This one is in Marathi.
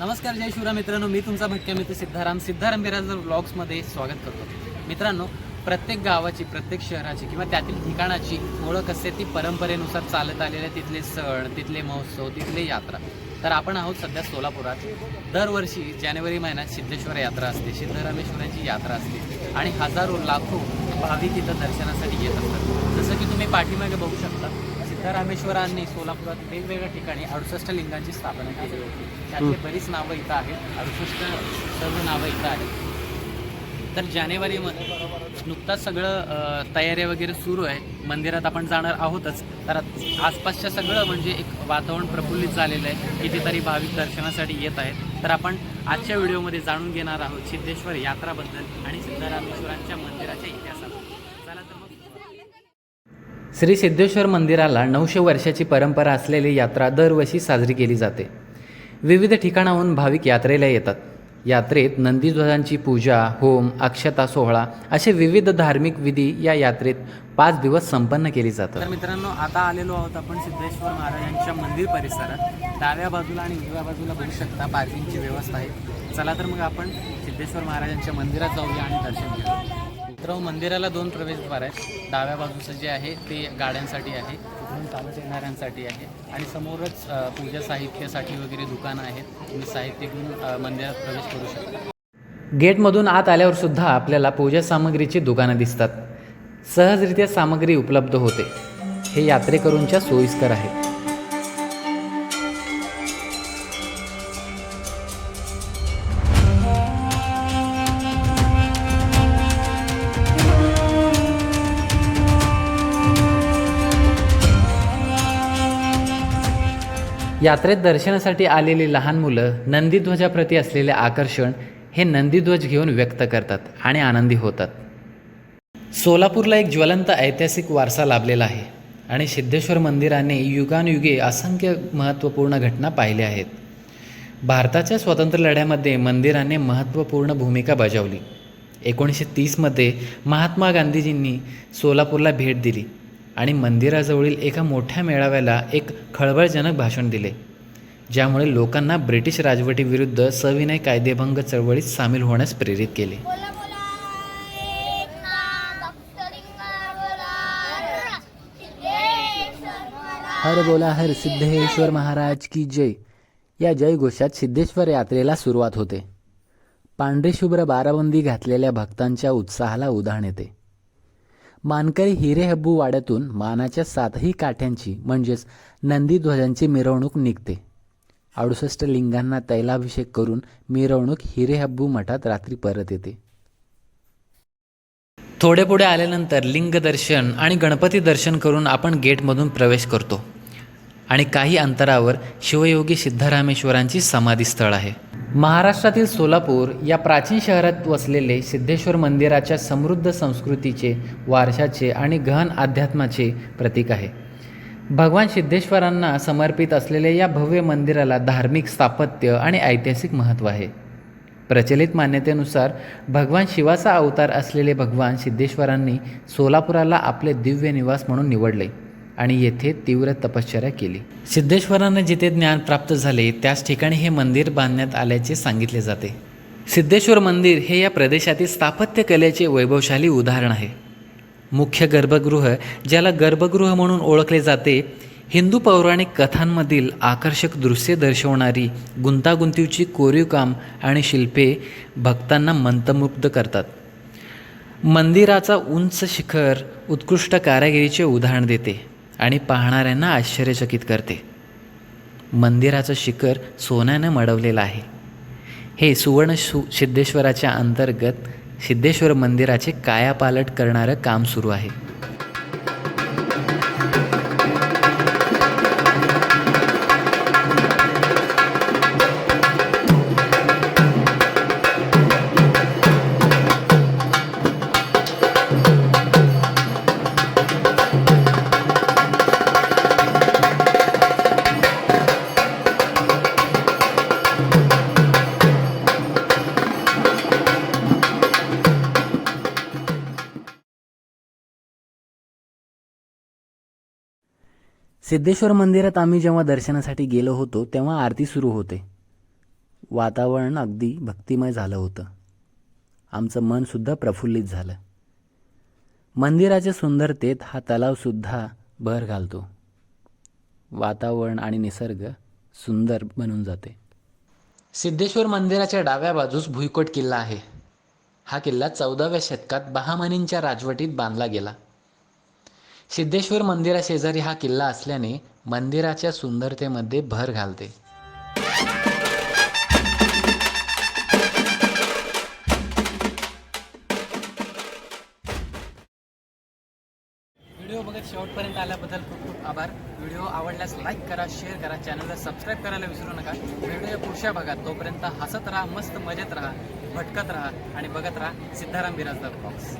नमस्कार जय शिवराम मित्रांनो. मी तुमचा भटक्या मित्र सिद्धाराम. सिद्धाराम बिराजदार ब्लॉग्समध्ये स्वागत करतो. मित्रांनो प्रत्येक गावाची प्रत्येक शहराची किंवा त्यातील ठिकाणाची ओळख असते ती परंपरेनुसार चालत आलेले तिथले सण तिथले महोत्सव तिथले यात्रा. तर आपण आहोत सध्या सोलापुरात. दरवर्षी जानेवारी महिन्यात सिद्धेश्वर यात्रा असते. सिद्धरामेश्वराची यात्रा असते. आणि हजारो लाखो भाविक इथं दर्शनासाठी येत असतात. जसं की तुम्ही पाठीमागे बघू शकता सिद्धरामेश्वरांनी सोलापुरात वेगवेगळ्या ठिकाणी अडुसष्ट लिंगांची स्थापना केली होती. त्यातली बरीच नावं इथं आहेत. अडुसष्ट सर्व नावं इथं आहेत. तर जानेवारीमध्ये नुकताच सगळं तयाऱ्या वगैरे सुरू आहे. मंदिरात आपण जाणार आहोतच. तर आसपासच्या सगळं म्हणजे एक वातावरण प्रफुल्लित झालेलं आहे. कितीतरी भाविक दर्शनासाठी येत आहेत. तर आपण आजच्या व्हिडिओमध्ये जाणून घेणार आहोत सिद्धेश्वर यात्राबद्दल आणि सिद्धरामेश्वरांच्या मंदिराच्या इतिहासाबद्दल. चला तर मग श्री सिद्धेश्वर मंदिराला नऊशे वर्षाची परंपरा असलेली यात्रा दरवर्षी साजरी केली जाते. विविध ठिकाणाहून भाविक यात्रेला येतात. यात्रेत नंदीध्वजांची पूजा होम अक्षता सोहळा असे विविध धार्मिक विधी या यात्रेत पाच दिवस संपन्न केली जातात. तर मित्रांनो आता आलेलो आहोत आपण सिद्धेश्वर महाराजांच्या मंदिर परिसरात. डाव्या बाजूला आणि उजव्या बाजूला बघू शकता पार्किंगची व्यवस्था आहे. चला तर मग आपण सिद्धेश्वर महाराजांच्या मंदिरात जाऊया आणि दर्शन घेऊया मित्रांनो मंदिराला दोन प्रवेशद्वार आहेत. डाव्या बाजूचं जे आहे ते गाड्यांसाठी आहे. तिकडून चालत येणाऱ्यांसाठी आहे. आणि समोरच पूजा साहित्यासाठी वगैरे दुकानं आहेत. तुम्ही साहित्य घेऊन मंदिरात प्रवेश करू शकता. गेटमधून आत आल्यावर सुद्धा आपल्याला पूजा सामग्रीची दुकानं दिसतात. सहजरित्या सामग्री उपलब्ध होते. हे यात्रेकरूंच्या सोयीस्कर आहे यात्रेत दर्शनासाठी आलेली लहान मुलं नंदीध्वजाप्रती असलेले आकर्षण हे नंदीध्वज घेऊन व्यक्त करतात आणि आनंदी होतात. सोलापूरला एक ज्वलंत ऐतिहासिक वारसा लाभलेला आहे आणि सिद्धेश्वर मंदिराने युगानुयुगे असंख्य महत्त्वपूर्ण घटना पाहिल्या आहेत. भारताच्या स्वातंत्र्य लढ्यामध्ये मंदिराने महत्त्वपूर्ण भूमिका बजावली. एकोणीसशे तीसमध्ये महात्मा गांधीजींनी सोलापूरला भेट दिली. आणि मंदिराजवळील एका मोठ्या मेळाव्याला एक खळबळजनक भाषण दिले ज्यामुळे लोकांना ब्रिटिश राजवटीविरुद्ध सविनय कायदेभंग चळवळीत सामील होण्यास प्रेरित केले. हर बोला हर सिद्धेश्वर महाराज की जय. या जयघोषात सिद्धेश्वर यात्रेला सुरुवात होते. पांढरी शुभ्र बाराबंदी घातलेल्या भक्तांच्या उत्साहाला उधाण येते. मानकरी हिरेहब्बू वाड्यातून मानाच्या सातही काठ्यांची म्हणजेच नंदीध्वजांची मिरवणूक निघते. अडुसष्ट लिंगांना तैलाभिषेक करून मिरवणूक हिरेहब्बू मठात रात्री परत येते. थोडे पुढे आल्यानंतर लिंग दर्शन आणि गणपती दर्शन करून आपण गेटमधून प्रवेश करतो. आणि काही अंतरावर शिवयोगी सिद्धरामेश्वरांची समाधीस्थळ आहे. महाराष्ट्रातील सोलापूर या प्राचीन शहरात वसलेले सिद्धेश्वर मंदिराच्या समृद्ध संस्कृतीचे वारशाचे आणि गहन अध्यात्माचे प्रतीक आहे. भगवान सिद्धेश्वरांना समर्पित असलेल्या या भव्य मंदिराला धार्मिक स्थापत्य आणि ऐतिहासिक महत्त्व आहे. प्रचलित मान्यतेनुसार भगवान शिवाचा अवतार असलेले भगवान सिद्धेश्वरांनी सोलापुराला आपले दिव्य निवास म्हणून निवडले. आणि येथे तीव्र तपश्चर्या केली. सिद्धेश्वरांना जिथे ज्ञान प्राप्त झाले त्याच ठिकाणी हे मंदिर बांधण्यात आल्याचे सांगितले जाते. सिद्धेश्वर मंदिर हे या प्रदेशातील स्थापत्य कलेचे वैभवशाली उदाहरण आहे. मुख्य गर्भगृह ज्याला गर्भगृह म्हणून ओळखले जाते हिंदू पौराणिक कथांमधील आकर्षक दृश्ये दर्शवणारी गुंतागुंतीची कोरीवकाम आणि शिल्पे भक्तांना मंतमुग्ध करतात. मंदिराचा उंच शिखर उत्कृष्ट कारागिरीचे उदाहरण देते. आणि पाहणाऱ्यांना आश्चर्यचकित करते. मंदिराचं शिखर सोन्यानं मडवलेलं आहे. हे सुवर्ण शु सिद्धेश्वराच्या अंतर्गत सिद्धेश्वर मंदिराचे कायापालट करणारं काम सुरू आहे. सिद्धेश्वर मंदिरात आम्ही जेव्हा दर्शनासाठी गेलो होतो तेव्हा आरती सुरू होते. वातावरण अगदी भक्तिमय झालं होतं. आमचं मनसुद्धा प्रफुल्लित झालं. मंदिराच्या सुंदरतेत हा तलावसुद्धा भर घालतो. वातावरण आणि निसर्ग सुंदर बनून जाते. सिद्धेश्वर मंदिराच्या डाव्या बाजूस भुईकोट किल्ला आहे. हा किल्ला चौदाव्या शतकात बहामनींच्या राजवटीत बांधला गेला. सिद्धेश्वर मंदिराशेजारी हा किल्ला असल्याने मंदिराच्या सुंदरतेमध्ये भर घालते. व्हिडिओ बघत शेवटपर्यंत आल्याबद्दल खूप खूप आभार. व्हिडिओ आवडल्यास लाईक करा शेअर करा चॅनलला सबस्क्राईब करायला विसरू नका. व्हिडिओ पुढच्या भागात. तोपर्यंत हसत राहा मस्त मजेत राहा भटकत राहा आणि बघत राहा सिद्धाराम बिराजदार ब्लॉग्स